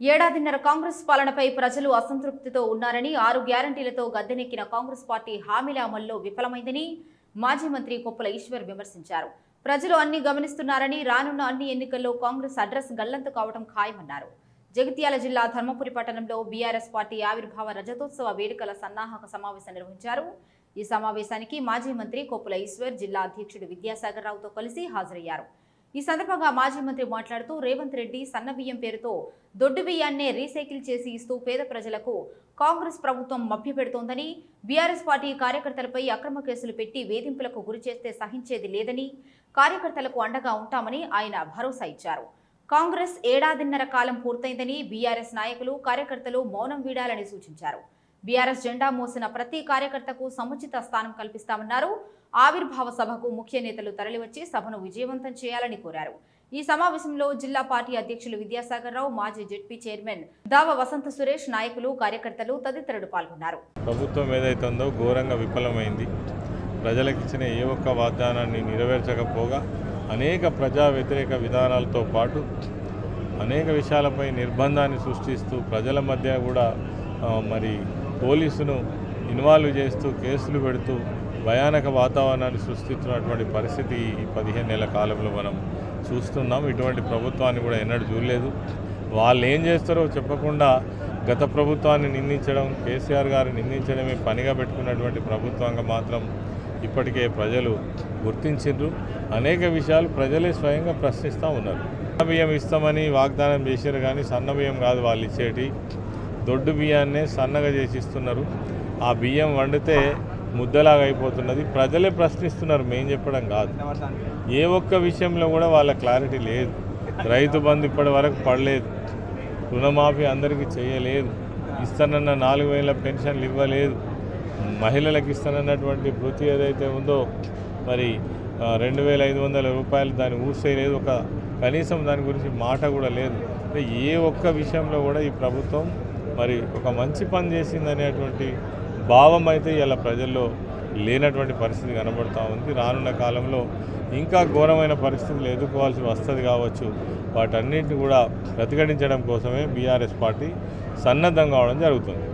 ఏడాదిన్నర కాంగ్రెస్ పాలనపై ప్రజలు అసంతృప్తితో ఉన్నారని ఆరు గ్యారంటీలతో గద్దెనెక్కిన కాంగ్రెస్ పార్టీ హామీల అమల్లో విఫలమైందని మాజీ మంత్రి కొప్పుల ఈశ్వర్ విమర్శించారు. ప్రజలు అన్ని గమనిస్తున్నారని రానున్న అన్ని ఎన్నికల్లో కాంగ్రెస్ అడ్రస్ గల్లంతు కావడం ఖాయమన్నారు. జగిత్యాల జిల్లా ధర్మపురి పట్టణంలో బీఆర్ఎస్ పార్టీ ఆవిర్భావ రజతోత్సవ వేడుకల సన్నాహక సమావేశం నిర్వహించారు. ఈ సమావేశానికి మాజీ మంత్రి కొప్పుల ఈశ్వర్ జిల్లా అధ్యక్షుడు విద్యాసాగర్ రావుతో కలిసి హాజరయ్యారు. ఈ సందర్భంగా మాజీ మంత్రి మాట్లాడుతూ రేవంత్ రెడ్డి సన్నబియ్యం పేరుతో దొడ్డు బియ్యాన్నే రీసైకిల్ చేసి ఇస్తూ పేద ప్రజలకు కాంగ్రెస్ ప్రభుత్వం మభ్యపెడుతోందని బీఆర్ఎస్ పార్టీ కార్యకర్తలపై అక్రమ కేసులు పెట్టి వేధింపులకు గురి చేస్తే సహించేది లేదని కార్యకర్తలకు అండగా ఉంటామని ఆయన భరోసా ఇచ్చారు. కాంగ్రెస్ ఏడాదిన్నర కాలం పూర్తయిందని బీఆర్ఎస్ నాయకులు కార్యకర్తలు మౌనం వీడాలని సూచించారు. బీఆర్ఎస్ జెండా మోసిన ప్రతి కార్యకర్తకు సముచిత స్థానం కల్పిస్తామన్నారు. ఆవిర్భావ సభకు ముఖ్య నేతలు తరలివచ్చి సభను విజయవంతం చేయాలని కోరారు. ఈ సమావేశంలో జిల్లా పార్టీ అధ్యక్షులు విద్యాసాగర్ రావు మాజీ జెడ్పీ చైర్మన్ దావ వసంత సురేష్ నాయకులు కార్యకర్తలు తదితరులు పాల్గొన్నారు. ప్రభుత్వం ఏదైతే ఉందో ఘోరంగా విఫలమైంది. ప్రజలకు ఇచ్చిన ఏ ఒక్క వాగ్దానాన్ని నెరవేర్చకపోగా అనేక ప్రజా వ్యతిరేక విధానాలతో పాటు అనేక విషయాలపై నిర్బంధాన్ని సృష్టిస్తూ ప్రజల మధ్య కూడా మరి పోలీసును ఇన్వాల్వ్ చేస్తూ కేసులు పెడుతూ భయానక వాతావరణాన్ని సృష్టిస్తున్నటువంటి పరిస్థితి ఈ పదిహేను నెలల కాలంలో మనం చూస్తున్నాం. ఇటువంటి ప్రభుత్వాన్ని కూడా ఎన్నడూ చూడలేదు. వాళ్ళు ఏం చేస్తారో చెప్పకుండా గత ప్రభుత్వాన్ని నిందించడం కేసీఆర్ గారు నిందించడమే పనిగా పెట్టుకున్నటువంటి ప్రభుత్వంగా మాత్రం ఇప్పటికే ప్రజలు గుర్తించిండ్రు. అనేక విషయాలు ప్రజలే స్వయంగా ప్రశ్నిస్తూ ఉన్నారు. సన్న బియ్యం ఇస్తామని వాగ్దానం చేశారు కానీ సన్న బియ్యం కాదు వాళ్ళు ఇచ్చేటి. దొడ్డు బియ్యాన్నే సన్నగా చేసి ఇస్తున్నారు. ఆ బియ్యం వండితే ముద్దలాగా అయిపోతున్నది. ప్రజలే ప్రశ్నిస్తున్నారు మేం చెప్పడం కాదు. ఏ ఒక్క విషయంలో కూడా వాళ్ళ క్లారిటీ లేదు. రైతు బంధు ఇప్పటి వరకు పడలేదు. రుణమాఫీ అందరికీ చేయలేదు. ఇస్తానన్న నాలుగు వేల పెన్షన్లు ఇవ్వలేదు. మహిళలకు ఇస్తానన్నటువంటి వృత్తి ఏదైతే ఉందో మరి రెండు వేల ఐదు వందల రూపాయలు దాన్ని ఊసేయలేదు ఒక కనీసం దాని గురించి మాట కూడా లేదు. అంటే ఏ ఒక్క విషయంలో కూడా ఈ ప్రభుత్వం మరి ఒక మంచి పని చేసిందనేటువంటి భావం అయితే ఇలా ప్రజల్లో లేనటువంటి పరిస్థితి కనబడుతూ ఉంది. రానున్న కాలంలో ఇంకా ఘోరమైన పరిస్థితులు ఎదుర్కోవాల్సి వస్తుంది కావచ్చు. వాటన్నిటిని కూడా ప్రతిఘటించడం కోసమే బీఆర్ఎస్ పార్టీ సన్నద్ధం కావడం జరుగుతుంది.